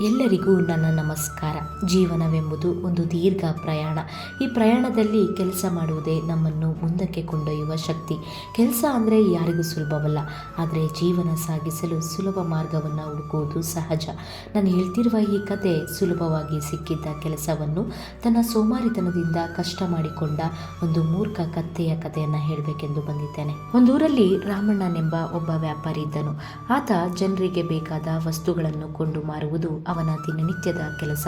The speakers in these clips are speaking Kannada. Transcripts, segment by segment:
ಎಲ್ಲರಿಗೂ ನನ್ನ ನಮಸ್ಕಾರ. ಜೀವನವೆಂಬುದು ಒಂದು ದೀರ್ಘ ಪ್ರಯಾಣ. ಈ ಪ್ರಯಾಣದಲ್ಲಿ ಕೆಲಸ ಮಾಡುವುದೇ ನಮ್ಮನ್ನು ಮುಂದಕ್ಕೆ ಕೊಂಡೊಯ್ಯುವ ಶಕ್ತಿ. ಕೆಲಸ ಅಂದರೆ ಯಾರಿಗೂ ಸುಲಭವಲ್ಲ. ಆದರೆ ಜೀವನ ಸಾಗಿಸಲು ಸುಲಭ ಮಾರ್ಗವನ್ನು ಹುಡುಕುವುದು ಸಹಜ. ನಾನು ಹೇಳ್ತಿರುವ ಈ ಕತೆ ಸುಲಭವಾಗಿ ಸಿಕ್ಕಿದ್ದ ಕೆಲಸವನ್ನು ತನ್ನ ಸೋಮಾರಿತನದಿಂದ ಕಷ್ಟ ಮಾಡಿಕೊಂಡ ಒಂದು ಮೂರ್ಖ ಕತ್ತೆಯ ಕಥೆಯನ್ನು ಹೇಳಬೇಕೆಂದು ಬಂದಿದ್ದೇನೆ. ಒಂದೂರಲ್ಲಿ ರಾಮಣ್ಣನೆಂಬ ಒಬ್ಬ ವ್ಯಾಪಾರಿ ಇದ್ದನು. ಆತ ಜನರಿಗೆ ಬೇಕಾದ ವಸ್ತುಗಳನ್ನು ಕೊಂಡು ಮಾರುವುದು ಅವನ ದಿನನಿತ್ಯದ ಕೆಲಸ.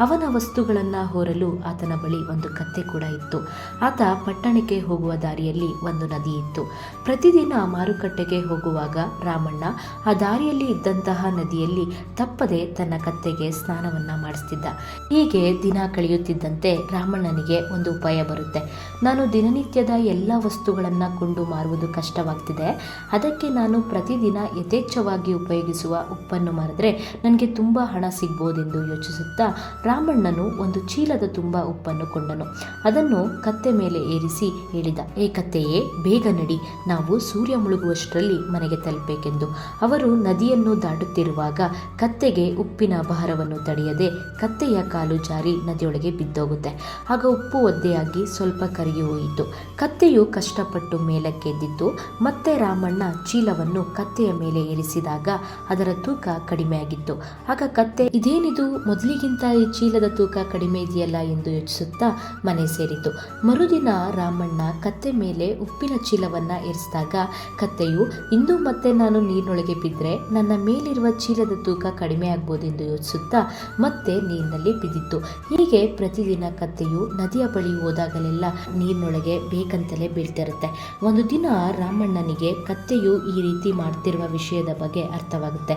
ಅವನ ವಸ್ತುಗಳನ್ನು ಹೊರಲು ಆತನ ಬಳಿ ಒಂದು ಕತ್ತೆ ಕೂಡ ಇತ್ತು. ಆತ ಪಟ್ಟಣಕ್ಕೆ ಹೋಗುವ ದಾರಿಯಲ್ಲಿ ಒಂದು ನದಿ ಇತ್ತು. ಪ್ರತಿದಿನ ಮಾರುಕಟ್ಟೆಗೆ ಹೋಗುವಾಗ ರಾಮಣ್ಣ ಆ ದಾರಿಯಲ್ಲಿ ಇದ್ದಂತಹ ನದಿಯಲ್ಲಿ ತಪ್ಪದೆ ತನ್ನ ಕತ್ತೆಗೆ ಸ್ನಾನವನ್ನ ಮಾಡಿಸ್ತಿದ್ದ. ಹೀಗೆ ದಿನ ಕಳೆಯುತ್ತಿದ್ದಂತೆ ರಾಮಣ್ಣನಿಗೆ ಒಂದು ಉಪಾಯ ಬರುತ್ತೆ. ನಾನು ದಿನನಿತ್ಯದ ಎಲ್ಲ ವಸ್ತುಗಳನ್ನು ಕೊಂಡು ಮಾರುವುದು ಕಷ್ಟವಾಗ್ತಿದೆ. ಅದಕ್ಕೆ ನಾನು ಪ್ರತಿದಿನ ಯಥೇಚ್ಛವಾಗಿ ಉಪಯೋಗಿಸುವ ಉಪ್ಪನ್ನು ಮಾರಿದ್ರೆ ನನಗೆ ತುಂಬ ಹಣ ಸಿಗ್ಬೋದೆಂದು ಯೋಚಿಸುತ್ತಾ ರಾಮಣ್ಣನು ಒಂದು ಚೀಲದ ತುಂಬ ಉಪ್ಪನ್ನು ಕೊಂಡನು. ಅದನ್ನು ಕತ್ತೆ ಮೇಲೆ ಏರಿಸಿ ಹೇಳಿದ, ಏ ಕತ್ತೆಯೇ, ಬೇಗ ನಡಿ, ನಾವು ಸೂರ್ಯ ಮುಳುಗುವಷ್ಟರಲ್ಲಿ ಮನೆಗೆ ತಲುಪಬೇಕೆಂದು. ಅವರು ನದಿಯನ್ನು ದಾಟುತ್ತಿರುವಾಗ ಕತ್ತೆಗೆ ಉಪ್ಪಿನ ಭಾರವನ್ನು ತಡೆಯದೆ ಕತ್ತೆಯ ಕಾಲು ಜಾರಿ ನದಿಯೊಳಗೆ ಬಿದ್ದೋಗುತ್ತೆ. ಆಗ ಉಪ್ಪು ಒದ್ದೆಯಾಗಿ ಸ್ವಲ್ಪ ಕರಗಿ ಹೋಯಿತು. ಕತ್ತೆಯು ಕಷ್ಟಪಟ್ಟು ಮೇಲಕ್ಕೆ ಎದ್ದಿತ್ತು ಮತ್ತೆ ರಾಮಣ್ಣ ಚೀಲವನ್ನು ಕತ್ತೆಯ ಮೇಲೆ ಏರಿಸಿದಾಗ ಅದರ ತೂಕ ಕಡಿಮೆಯಾಗಿತ್ತು. ಆಗ ಕತ್ತೆ ಇದೇನಿದು? ಮೊದಲಿಗಿಂತ ಈ ಚೀಲದ ತೂಕ ಕಡಿಮೆ ಇದೆಯಲ್ಲ ಎಂದು ಯೋಚಿಸುತ್ತಾ ಮನೆ ಸೇರಿತು. ಮರುದಿನ ರಾಮಣ್ಣ ಕತ್ತೆ ಮೇಲೆ ಉಪ್ಪಿನ ಚೀಲವನ್ನ ಏರಿಸಿದಾಗ, ಕತ್ತೆಯು ಇಂದು ಮತ್ತೆ ನಾನು ನೀರಿನೊಳಗೆ ಬಿದ್ದರೆ ನನ್ನ ಮೇಲಿರುವ ಚೀಲದ ತೂಕ ಕಡಿಮೆ ಆಗ್ಬೋದೆಂದು ಯೋಚಿಸುತ್ತಾ ಮತ್ತೆ ನೀರಿನಲ್ಲಿ ಬಿದ್ದಿತ್ತು. ಹೀಗೆ ಪ್ರತಿದಿನ ಕತ್ತೆಯು ನದಿಯ ಬಳಿ ಹೋದಾಗಲೆಲ್ಲ ನೀರಿನೊಳಗೆ ಬೇಕಂತಲೇ ಬೀಳ್ತಿರುತ್ತೆ. ಒಂದು ದಿನ ರಾಮಣ್ಣನಿಗೆ ಕತ್ತೆಯು ಈ ರೀತಿ ಮಾಡ್ತಿರುವ ವಿಷಯದ ಬಗ್ಗೆ ಅರ್ಥವಾಗುತ್ತೆ.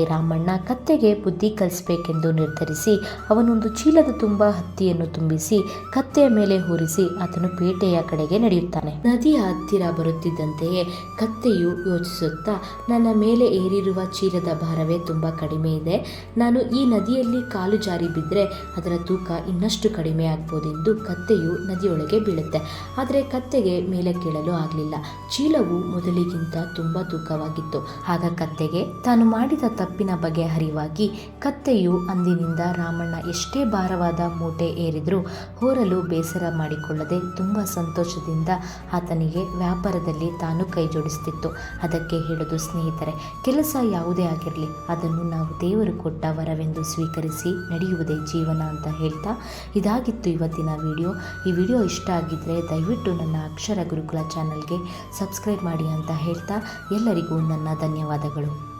ಈ ರಾಮಣ್ಣ ಕತ್ತೆಗೆ ಕಲಿಸ್ಬೇಕೆಂದು ನಿರ್ಧರಿಸಿ ಅವನೊಂದು ಚೀಲದ ತುಂಬ ಹತ್ತಿಯನ್ನು ತುಂಬಿಸಿ ಕತ್ತೆಯ ಮೇಲೆ ಹೊರಿಸಿ ಆತನು ಪೇಟೆಯ ಕಡೆಗೆ ನಡೆಯುತ್ತಾನೆ. ನದಿಯ ಹತ್ತಿರ ಬರುತ್ತಿದ್ದಂತೆಯೇ ಕತ್ತೆಯು ಯೋಚಿಸುತ್ತಾ, ನನ್ನ ಮೇಲೆ ಏರಿರುವ ಚೀಲದ ಭಾರವೇ ತುಂಬ ಕಡಿಮೆ ಇದೆ. ನಾನು ಈ ನದಿಯಲ್ಲಿ ಕಾಲು ಜಾರಿ ಬಿದ್ದರೆ ಅದರ ತೂಕ ಇನ್ನಷ್ಟು ಕಡಿಮೆ ಆಗ್ಬೋದೆಂದು ಕತ್ತೆಯು ನದಿಯೊಳಗೆ ಬೀಳುತ್ತೆ. ಆದರೆ ಕತ್ತೆಗೆ ಮೇಲೆ ಕೇಳಲು ಆಗಲಿಲ್ಲ. ಚೀಲವು ಮೊದಲಿಗಿಂತ ತುಂಬ ತೂಕವಾಗಿತ್ತು. ಆಗ ಕತ್ತೆಗೆ, ತಾನು ಮಾಡಿದ ತಪ್ಪಿನ ಬಗ್ಗೆ ಅರಿವಾಗಿ ಕತ್ತೆಯು ಅಂದಿನಿಂದ ರಾಮಣ್ಣ ಎಷ್ಟೇ ಭಾರವಾದ ಮೂಟೆ ಏರಿದರೂ ಹೋರಲು ಬೇಸರ ಮಾಡಿಕೊಳ್ಳದೆ ತುಂಬ ಸಂತೋಷದಿಂದ ಆತನಿಗೆ ವ್ಯಾಪಾರದಲ್ಲಿ ತಾನು ಕೈ ಜೋಡಿಸ್ತಿತ್ತು ಅದಕ್ಕೆ ಹೇಳೋದು, ಸ್ನೇಹಿತರೆ, ಕೆಲಸ ಯಾವುದೇ ಆಗಿರಲಿ, ಅದನ್ನು ನಾವು ದೇವರು ಕೊಟ್ಟ ವರವೆಂದು ಸ್ವೀಕರಿಸಿ ನಡೆಯುವುದೇ ಜೀವನ ಅಂತ ಹೇಳ್ತಾ ಇದಾಗಿತ್ತು ಇವತ್ತಿನ ವಿಡಿಯೋ. ಈ ವಿಡಿಯೋ ಇಷ್ಟ ಆಗಿದ್ದರೆ ದಯವಿಟ್ಟು ನನ್ನ ಅಕ್ಷರ ಗುರುಕುಲ ಚಾನಲ್ಗೆ ಸಬ್ಸ್ಕ್ರೈಬ್ ಮಾಡಿ ಅಂತ ಹೇಳ್ತಾ ಎಲ್ಲರಿಗೂ ನನ್ನ ಧನ್ಯವಾದಗಳು.